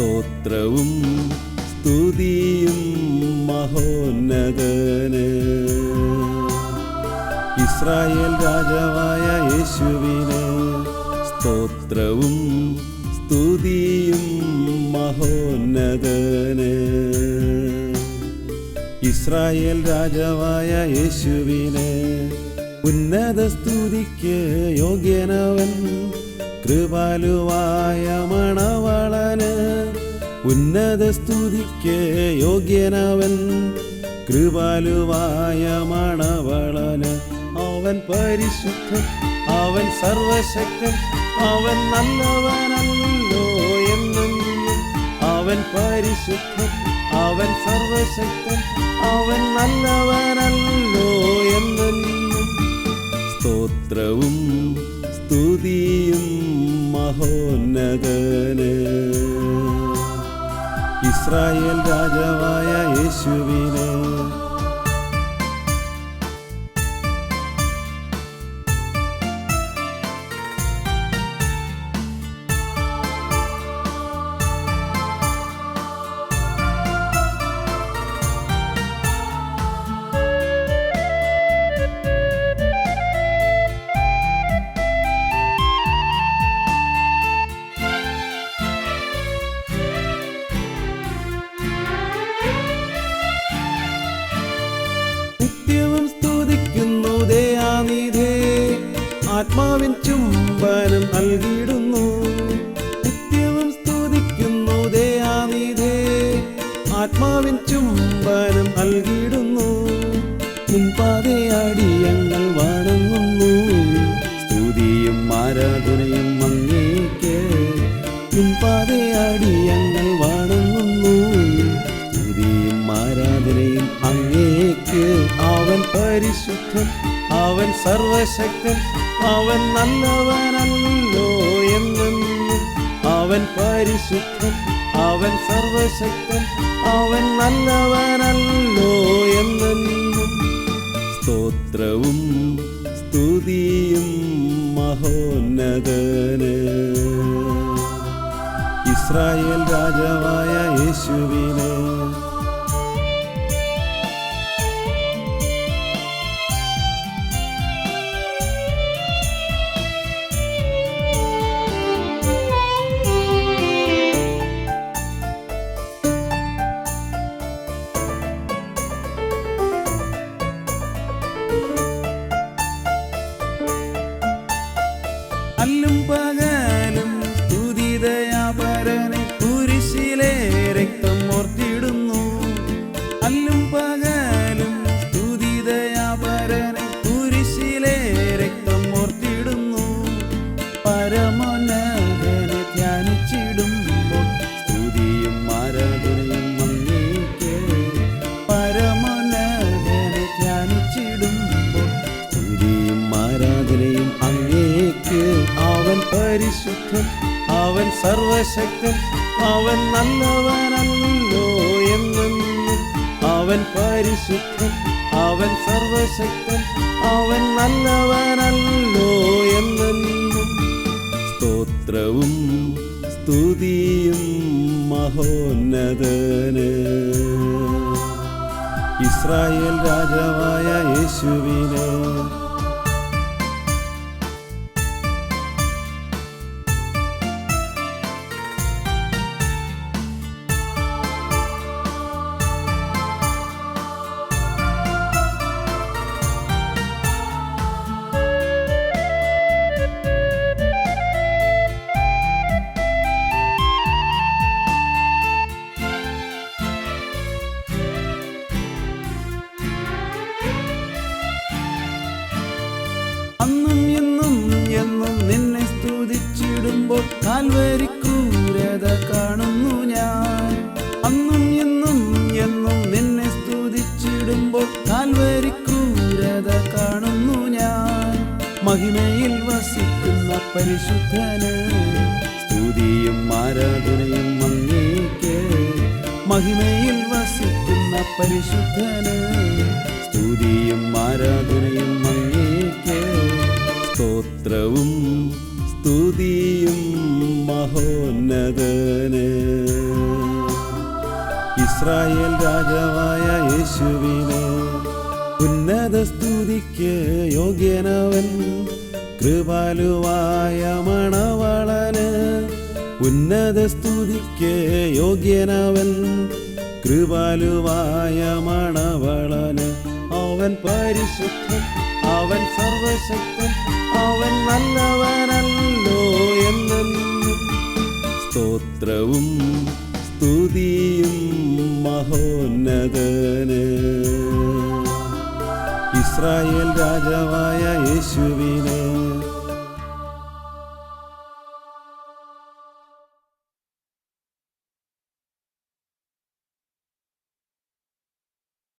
സ്തോത്രവും സ്തുതിയും മഹോന്നതന്. ഇസ്രായേൽ രാജാവായ യേശുവിന് സ്തോത്രവും സ്തുതിയും മഹോന്നതന്. ഇസ്രായേൽ രാജാവായ യേശുവിന് ഉന്നത സ്തുതിക്ക് യോഗ്യനവൻ കൃപാലുവായ മണവളന് ഉന്നത സ്തുതിക്ക് യോഗ്യനവൻ. കൃപാലുവായ മണവളന് അവൻ പരിശുദ്ധൻ അവൻ സർവശക്തൻ അവൻ നല്ലവനല്ലോ എന്നും. അവൻ പരിശുദ്ധൻ അവൻ സർവശക്തൻ അവൻ നല്ലവനല്ലോ എന്നും. സ്തോത്രവും സ്തുതിയും മഹോന്നതന്. ഇസ്രായേൽ രാജാവായ യേശുവിന് ആത്മാവിൻ ചുംബനം നൽകിയിടുന്നു. നിത്യവും സ്തുതിക്കുന്നു ദയാനിധേ ആത്മാവിൻ ചുംബനം നൽകിയിടുന്നു. മുൻപാതയാടിയങ്ങൾ വണങ്ങുന്നു. സ്തുതിയും ആരാധനയും അങ്ങേക്ക്. മുൻപാതയാടിയങ്ങൾ വണങ്ങുന്നു. സ്തുതിയും ആരാധനയും അങ്ങേക്ക്. അവൻ പരിശുദ്ധൻ അവൻ സർവശക്തൻ അവൻ നല്ലവനല്ലോ എന്നും. അവൻ പരിശുദ്ധൻ അവൻ സർവശക്തൻ അവൻ നല്ലവനല്ലോ എന്നും. സ്തോത്രവും സ്തുതിയും മഹോന്നതന്. ഇസ്രായേൽ രാജാവായ യേശുവിന് அல்லும் பகல் പരിശുദ്ധൻ അവൻ സർവശക്തൻ അവൻ നല്ലവനല്ലോ എന്നും. അവൻ പരിശുദ്ധൻ അവൻ സർവശക്തൻ അവൻ നല്ലവനല്ലോ എന്നും. സ്തോത്രവും സ്തുതിയും മഹോന്നതന്. ഇസ്രായേൽ രാജാവായ യേശുവിന് സ്തുതിച്ചിടുമ്പോൾ കാൽവരി കാണുന്നു ഞാൻ. അന്നും എന്നും എന്നും നിന്നെ സ്തുതിച്ചിടുമ്പോൾ കാൽവരി ക്രൂരത കാണുന്നു ഞാൻ. മഹിമയിൽ വസിക്കുന്ന പരിശുദ്ധന് സ്തുതിയും ആരാധനയും അങ്ങേക്ക്. മഹിമയിൽ വസിക്കുന്ന പരിശുദ്ധന് സ്തുതിയും ആരാധനയും അങ്ങേക്ക്. സ്തോത്രവും മഹോന്നതന് ഇസ്രായേൽ രാജാവായ യേശുവിനെ ഉന്നത സ്തുതിക്ക് യോഗ്യനവൻ കൃപാലുവായ മണവളന് ഉന്നത സ്തുതിക്ക് യോഗ്യനവൻ കൃപാലുവായ മണവളന്. അവൻ പരിശുദ്ധൻ അവൻ സർവശക്തൻ അവൻ നല്ലവനല്ലോ. സ്തോത്രവും സ്തുതിയും മഹോന്നതന്. ഇസ്രായേൽ രാജാവായ യേശുവിനെ